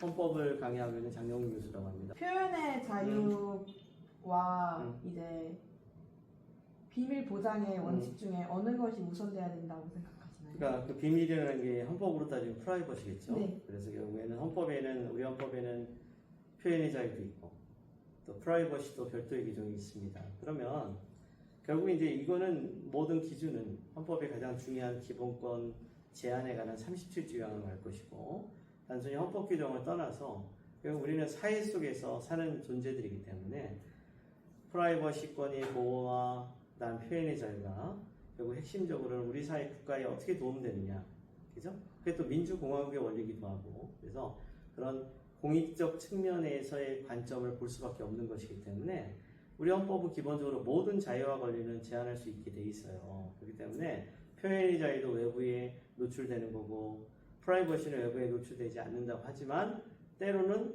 헌법을 강의하고 있는 장영훈 교수라고 합니다. 표현의 자유와 음. 이제 비밀 보장의 원칙 음. 중에 어느 것이 우선돼야 된다고 생각하시나요? 그러니까 그 비밀이라는 게 헌법으로 따지면 프라이버시겠죠. 네. 그래서 결국에는 헌법에는 우리 헌법에는 표현의 자유도 있고 또 프라이버시도 별도의 규정이 있습니다. 그러면 결국 이제 이거는 모든 기준은 헌법의 가장 중요한 기본권 제한에 관한 37조 요항을 말 것이고 단순히 헌법 규정을 떠나서 우리는 사회 속에서 사는 존재들이기 때문에 프라이버시권의 보호와 그다음 표현의 자유가 결국 핵심적으로는 우리 사회 국가에 어떻게 도움되느냐 그죠? 그게 또 민주공화국의 원리기도 하고 그래서 그런 공익적 측면에서의 관점을 볼 수밖에 없는 것이기 때문에 우리 헌법은 기본적으로 모든 자유와 권리는 제한할 수 있게 돼 있어요. 그렇기 때문에 표현의 자유도 외부에 노출되는 거고 프라이버시는 외부에 노출되지 않는다고 하지만 때로는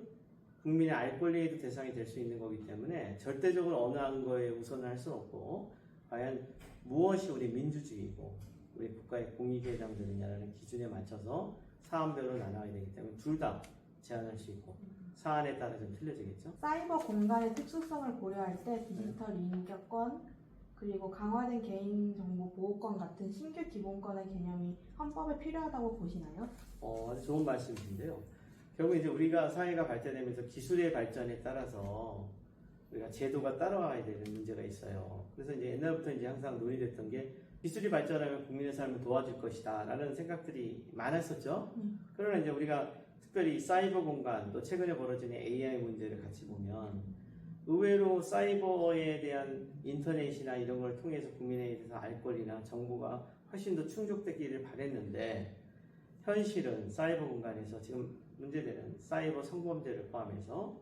국민의 알 권리에도 대상이 될 수 있는 거기 때문에 절대적으로 어느 한 거에 우선을 할 수는 없고 과연 무엇이 우리 민주주의고 우리 국가의 공익에 해당되느냐라는 기준에 맞춰서 사안별로 나눠야 되기 때문에 둘 다 제한할 수 있고 사안에 따라 좀 틀려지겠죠. 사이버 공간의 특수성을 고려할 때 디지털 인격권 그리고 강화된 개인정보 보호권 같은 신규 기본권의 개념이 헌법에 필요하다고 보시나요? 어, 아주 좋은 말씀이신데요. 결국 이제 우리가 사회가 발전하면서 기술의 발전에 따라서 우리가 제도가 따라와야 되는 문제가 있어요. 그래서 이제 옛날부터 이제 항상 논의됐던 게 기술이 발전하면 국민의 삶을 도와줄 것이다 라는 생각들이 많았었죠. 음. 그러나 이제 우리가 특별히 이 사이버 공간 또 최근에 벌어지는 AI 문제를 같이 보면 의외로 사이버에 대한 인터넷이나 이런 걸 통해서 국민에 대해서 알 권리나 정보가 훨씬 더 충족되기를 바랬는데 현실은 사이버 공간에서 지금 문제되는 사이버 성범죄를 포함해서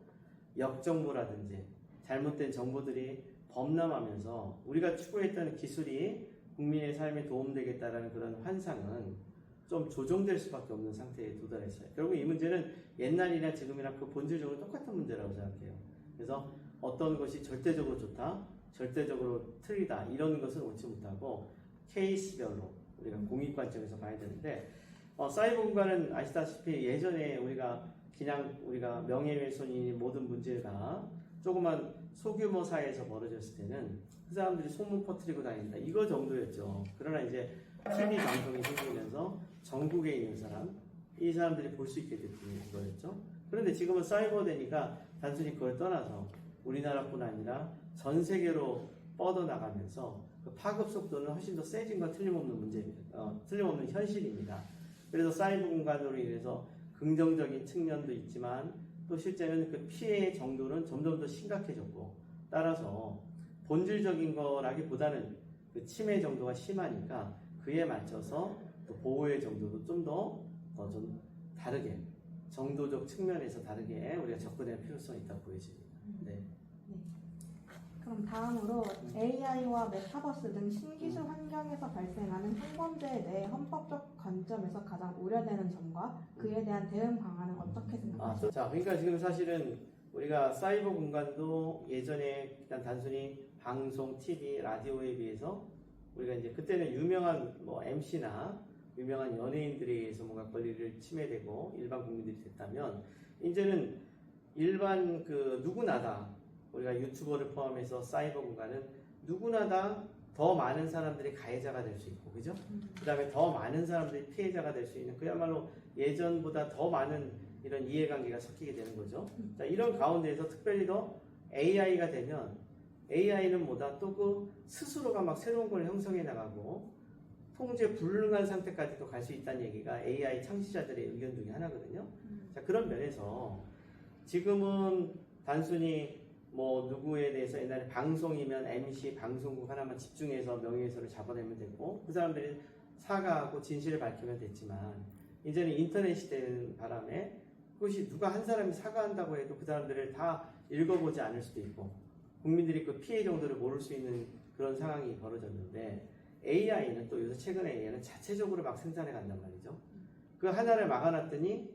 역정보라든지 잘못된 정보들이 범람하면서 우리가 추구했던 기술이 국민의 삶에 도움되겠다라는 그런 환상은 좀 조정될 수밖에 없는 상태에 도달했어요. 결국 이 문제는 옛날이나 지금이나 그 본질적으로 똑같은 문제라고 생각해요. 그래서 어떤 것이 절대적으로 좋다, 절대적으로 틀리다 이런 것은 옳지 못하고 케이스별로 우리가 공익 관점에서 봐야 되는데 어, 사이버 공간은 아시다시피 예전에 우리가 그냥 우리가 명예훼손이 모든 문제가 조그만 소규모 사회에서 벌어졌을 때는 그 사람들이 소문 퍼뜨리고 다닌다 이거 정도였죠. 그러나 이제 TV 방송이 생기면서 전국에 있는 사람 이 사람들이 볼 수 있게 됐던 거였죠. 그런데 지금은 사이버 되니까 단순히 그걸 떠나서 우리나라뿐 아니라 전 세계로 뻗어 나가면서 그 파급 속도는 훨씬 더 세진 건 틀림없는 문제입니다. 어, 틀림없는 현실입니다. 그래서 사이버 공간으로 인해서 긍정적인 측면도 있지만 또 실제는 그 피해의 정도는 점점 더 심각해졌고 따라서 본질적인 거라기보다는 그 침해 정도가 심하니까 그에 맞춰서 또 보호의 정도도 좀더 어, 좀 다르게 정도적 측면에서 다르게 우리가 접근할 필요성이 있다고 보여집니다. 네. 그럼 다음으로 AI와 메타버스 등 신기술 환경에서 발생하는 성범죄에 대해 헌법적 관점에서 가장 우려되는 점과 그에 대한 대응 방안은 어떻게 아, 생각하세요? 자, 그러니까 지금 사실은 우리가 사이버 공간도 예전에 그냥 단순히 방송, TV, 라디오에 비해서 우리가 이제 그때는 유명한 뭐 MC나 유명한 연예인들에 의해서 뭔가 권리를 침해되고 일반 국민들이 됐다면 이제는 일반 그 누구나 다 우리가 유튜버를 포함해서 사이버 공간은 누구나 다 더 많은 사람들이 가해자가 될 수 있고 그죠? 그 다음에 더 많은 사람들이 피해자가 될 수 있는 그야말로 예전보다 더 많은 이런 이해관계가 섞이게 되는 거죠. 자, 이런 가운데에서 특별히 더 AI가 되면 AI는 뭐다 또 그 스스로가 막 새로운 걸 형성해 나가고 통제 불능한 상태까지도 갈 수 있다는 얘기가 AI 창시자들의 의견 중에 하나거든요. 자, 그런 면에서 지금은 단순히 뭐 누구에 대해서 옛날에 방송이면 MC 방송국 하나만 집중해서 명예훼손을 잡아내면 되고 그 사람들이 사과하고 진실을 밝히면 됐지만 이제는 인터넷이 되는 바람에 그것이 누가 한 사람이 사과한다고 해도 그 사람들을 다 읽어보지 않을 수도 있고 국민들이 그 피해 정도를 모를 수 있는 그런 상황이 벌어졌는데 AI는 또 요새 최근에 AI는 자체적으로 막 생산해 간단 말이죠. 그 하나를 막아놨더니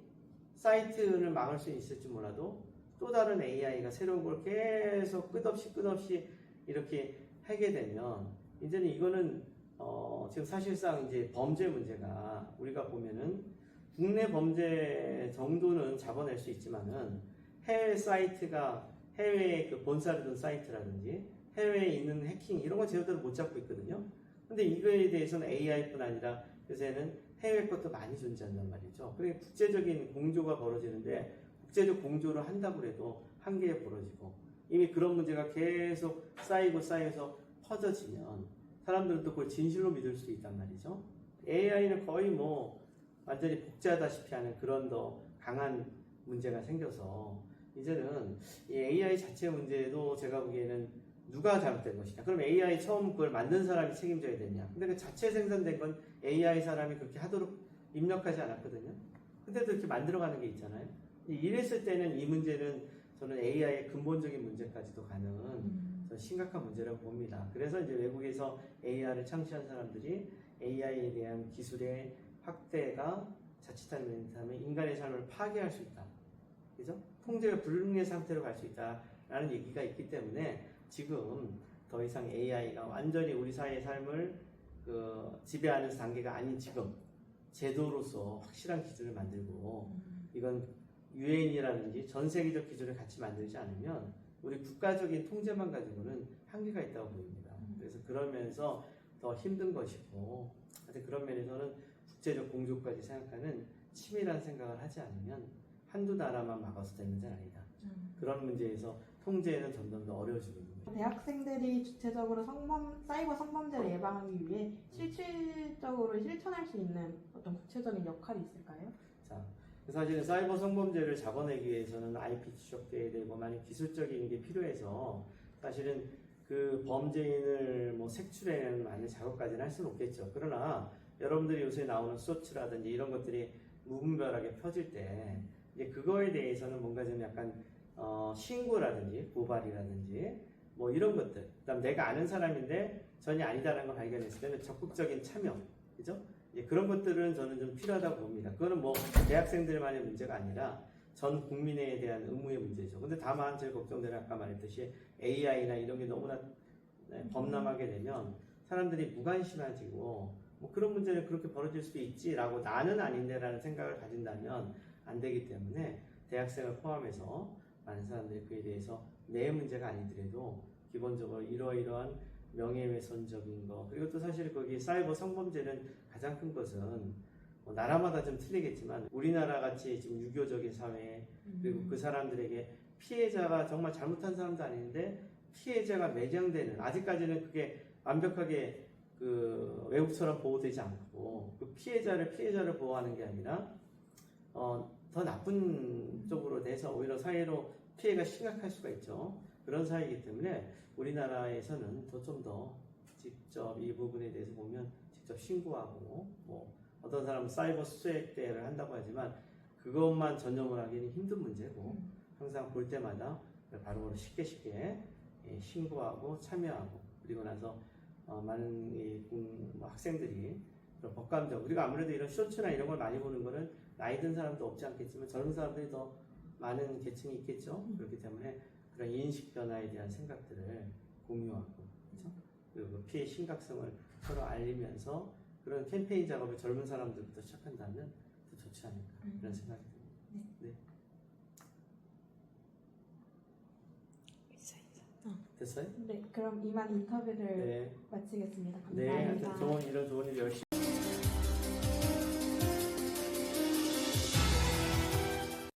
사이트를 막을 수 있을지 몰라도 또 다른 AI가 새로운 걸 계속 끝없이 끝없이 이렇게 하게 되면 이제는 이거는 어 지금 사실상 이제 범죄 문제가 우리가 보면은 국내 범죄 정도는 잡아낼 수 있지만은 해외 사이트가 해외에 그 본사를 둔 사이트라든지 해외에 있는 해킹 이런 건 제대로 못 잡고 있거든요. 근데 이거에 대해서는 AI뿐 아니라 요새는 해외 것도 많이 존재한단 말이죠. 그러니까 국제적인 공조가 벌어지는데 국제적 공조를 한다고 해도 한계에 벌어지고 이미 그런 문제가 계속 쌓이고 쌓여서 퍼져지면 사람들은 또 그걸 진실로 믿을 수도 있단 말이죠. AI는 거의 뭐 완전히 복제하다시피 하는 그런 더 강한 문제가 생겨서 이제는 이 AI 자체 문제도 제가 보기에는 누가 잘못된 것이냐. 그럼 AI 처음 그걸 만든 사람이 책임져야 되냐. 근데 그 자체 생산된 건 AI 사람이 그렇게 하도록 입력하지 않았거든요. 근데도 이렇게 만들어가는 게 있잖아요. 이랬을 때는 이 문제는 저는 AI의 근본적인 문제까지도 가는 저 심각한 문제라고 봅니다. 그래서 이제 외국에서 AI를 창시한 사람들이 AI에 대한 기술의 확대가 자칫하면 인간의 삶을 파괴할 수 있다. 그죠? 통제가 불능의 상태로 갈 수 있다라는 얘기가 있기 때문에 지금 더 이상 AI가 완전히 우리 사회의 삶을 그 지배하는 단계가 아닌 지금 제도로서 확실한 기준을 만들고 이건 유엔이라든지 전 세계적 기준을 같이 만들지 않으면 우리 국가적인 통제만 가지고는 한계가 있다고 보입니다. 그래서 그러면서 더 힘든 것이고, 하여튼 그런 면에서는 국제적 공조까지 생각하는 치밀한 생각을 하지 않으면 한두 나라만 막아서 되는 문제는 아니다. 그런 문제에서 통제는 점점 더 어려워지고 있는 거죠. 대학생들이 주체적으로 성범, 사이버 성범죄를 예방하기 위해 실질적으로 실천할 수 있는 어떤 구체적인 역할이 있을까요? 자, 사실은 사이버 성범죄를 잡아내기 위해서는 IP 추적돼야 되고 많은 기술적인 게 필요해서 사실은 그 범죄인을 뭐 색출해내는 많은 작업까지는 할 수는 없겠죠. 그러나 여러분들이 요새 나오는 소치라든지 이런 것들이 무분별하게 펴질 때 이제 그거에 대해서는 뭔가 좀 약간 어, 신고라든지 고발이라든지 뭐 이런 것들. 그다음 내가 아는 사람인데 전혀 아니다라는 걸 발견했을 때는 적극적인 참여, 그죠? 예, 그런 것들은 저는 좀 필요하다고 봅니다. 그거는 뭐 대학생들만의 문제가 아니라 전 국민에 대한 의무의 문제죠. 근데 다만 제일 걱정되는 아까 말했듯이 AI나 이런 게 너무나 네, 범람하게 되면 사람들이 무관심해지고 뭐 그런 문제는 그렇게 벌어질 수도 있지라고 나는 아닌데라는 생각을 가진다면 안 되기 때문에 대학생을 포함해서 많은 사람들이 그에 대해서 내 문제가 아니더라도 기본적으로 이러이러한 명예훼손적인 거 그리고 또 사실 거기 사이버 성범죄는 가장 큰 것은 뭐 나라마다 좀 틀리겠지만 우리나라 같이 지금 유교적인 사회 그리고 그 사람들에게 피해자가 정말 잘못한 사람도 아닌데 피해자가 매장되는 아직까지는 그게 완벽하게 그 외국처럼 보호되지 않고 그 피해자를 피해자를 보호하는 게 아니라 어, 더 나쁜 쪽으로 돼서 오히려 사회로 피해가 심각할 수가 있죠. 그런 사회이기 때문에 우리나라에서는 더좀더 직접 이 부분에 대해서 보면 직접 신고하고 뭐 어떤 사람은 사이버 수색대를 한다고 하지만 그것만 전념을 하기는 힘든 문제고 항상 볼 때마다 바로 쉽게 쉽게 예, 신고하고 참여하고 그리고 나서 어, 많은 뭐 학생들이 그런 법감정 우리가 아무래도 이런 쇼츠나 이런 걸 많이 보는 거는 나이 든 사람도 없지 않겠지만 젊은 사람들이 더 많은 계층이 있겠죠 그렇기 때문에 그런 인식 변화에 대한 생각들을 공유하고 그렇죠? 그리고 그 피해 심각성을 서로 알리면서 그런 캠페인 작업을 젊은 사람들부터 시작한다면 더 좋지 않을까 그런 생각이 듭니다. 네. 됐어요? 네, 그럼 이만 인터뷰를 네. 마치겠습니다. 네, 감사합니다. 하여튼 좋은 이런 좋은 일 열심히.